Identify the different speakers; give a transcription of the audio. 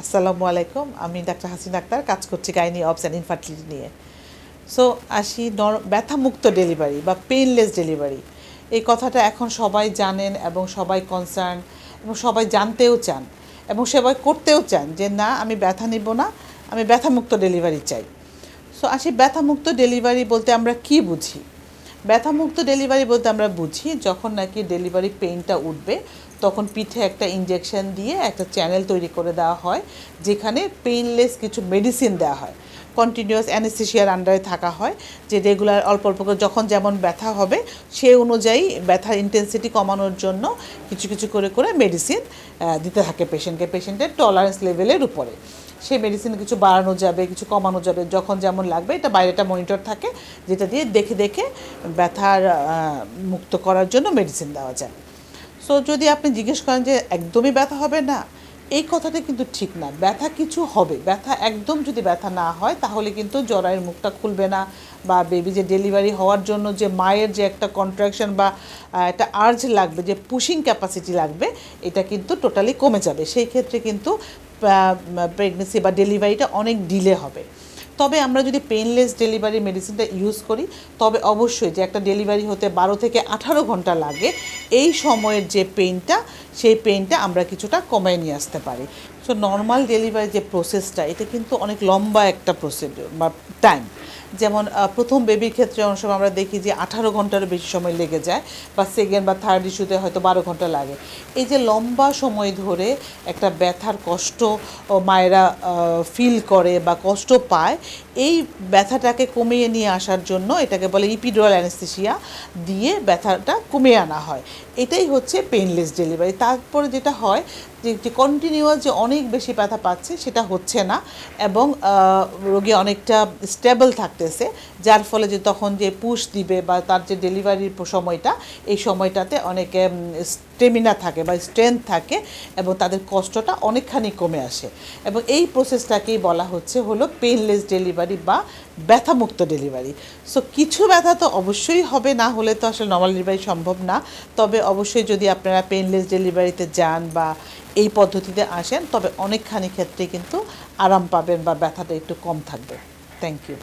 Speaker 1: আসসালামু আলাইকুম, আমি ডাক্তার হাসিন আক্তার, কাজ করছি গাইনি অবস অ্যান্ড ইনফার্টিলিটি নিয়ে। সো আসি নর ব্যথামুক্ত ডেলিভারি বা পেইনলেস ডেলিভারি। এই কথাটা এখন সবাই জানেন এবং সবাই কনসার্ন এবং সবাই জানতেও চান এবং সবাই করতেও চান যে, না, আমি ব্যথা নিব না, আমি ব্যথামুক্ত ডেলিভারি চাই। সো আসি ব্যথামুক্ত ডেলিভারি বলতে আমরা কি বুঝি? ব্যথামুক্ত ডেলিভারি বলতে আমরা বুঝি, যখন নাকি ডেলিভারি পেইনটা উঠবে, তখন পিঠে একটা ইঞ্জেকশন দিয়ে একটা চ্যানেল তৈরি করে দেওয়া হয়, যেখানে পেইনলেস কিছু মেডিসিন দেওয়া হয়। কন্টিনিউয়াস অ্যানেস্থেশিয়ার আন্ডারে থাকা হয়, যে রেগুলার অল্প অল্প করে যখন যেমন ব্যথা হবে, সে অনুযায়ী ব্যথার ইন্টেন্সিটি কমানোর জন্য কিছু কিছু করে করে মেডিসিন দিতে থাকে পেশেন্টকে পেশেন্টের টলারেন্স লেভেলের উপরে। সেই মেডিসিন কিছু বাড়ানো যাবে, কিছু কমানো যাবে, যখন যেমন লাগবে, এটা বাইরেটা মনিটর থাকে, যেটা দিয়ে দেখে দেখে ব্যথার মুক্ত করার জন্য মেডিসিন দেওয়া যায়। সো যদি আপনি জিজ্ঞেস করেন যে একদমই ব্যথা হবে না, এই কথাটা কিন্তু ঠিক না। ব্যথা কিছু হবে। ব্যথা একদম যদি ব্যথা না হয়, তাহলে কিন্তু জরায়ের মুখটা খুলবে না বা বেবি যে ডেলিভারি হওয়ার জন্য যে মায়ের যে একটা কন্ট্রাকশন বা একটা আর্জ লাগবে, যে পুশিং ক্যাপাসিটি লাগবে, এটা কিন্তু টোটালি কমে যাবে। সেই ক্ষেত্রে কিন্তু প্রেগনেন্সি বা ডেলিভারিটা অনেক ডিলে হবে। তবে আমরা যদি পেনলেস ডেলিভারি মেডিসিনটা ইউজ করি, তবে অবশ্যই যে একটা ডেলিভারি হতে বারো থেকে আঠারো ঘণ্টা লাগে এই সময়ের যে পেইনটা সেই পেইনটা আমরা কিছুটা কমায় নিয়ে আসতে পারি। সো নর্মাল ডেলিভারি যে প্রসেসটা এটা কিন্তু অনেক লম্বা একটা প্রসিডিউর বা টাইম যেমন প্রথম বেবির ক্ষেত্রে অনেক সময় আমরা দেখি যে আঠারো ঘন্টারও বেশি সময় লেগে যায় বা সেকেন্ড বা থার্ড ইস্যুতে হয়তো বারো ঘণ্টা লাগে। এই যে লম্বা সময় ধরে একটা ব্যথার কষ্ট মায়েরা ফিল করে বা কষ্ট পায়, এই ব্যথাটাকে কমিয়ে নিয়ে আসার জন্য এটাকে বলে ইপিডুরাল অ্যানেস্থেশিয়া দিয়ে ব্যথাটা কমিয়ে আনা হয়। এটাই হচ্ছে পেনলেস ডেলিভারি তারপরে যেটা হয় যে কন্টিনিউয়াস যে অনেক বেশি ব্যথা পাচ্ছে সেটা হচ্ছে না এবং রোগী অনেকটা স্টেবল থাকতেছে, যার ফলে যে তখন যে পুশ দিবে বা তার যে ডেলিভারির সময়টা, এই সময়টাতে অনেকে স্টেমিনা থাকে বা স্ট্রেংথ থাকে এবং তাদের কষ্টটা অনেকখানি কমে আসে। এবং এই প্রসেসটাকেই বলা হচ্ছে হলো পেইনলেস ডেলিভারি বা ব্যথামুক্ত ডেলিভারি সো কিছু ব্যথা তো অবশ্যই হবে, না হলে তো আসলে নর্মাল ডেলিভারি সম্ভব না। তবে অবশ্যই যদি আপনারা পেইনলেস ডেলিভারিতে যান বা এই পদ্ধতিতে আসেন, তবে অনেকখানি ক্ষেত্রে কিন্তু আরাম পাবেন বা ব্যথাটা একটু কম থাকবে। Thank you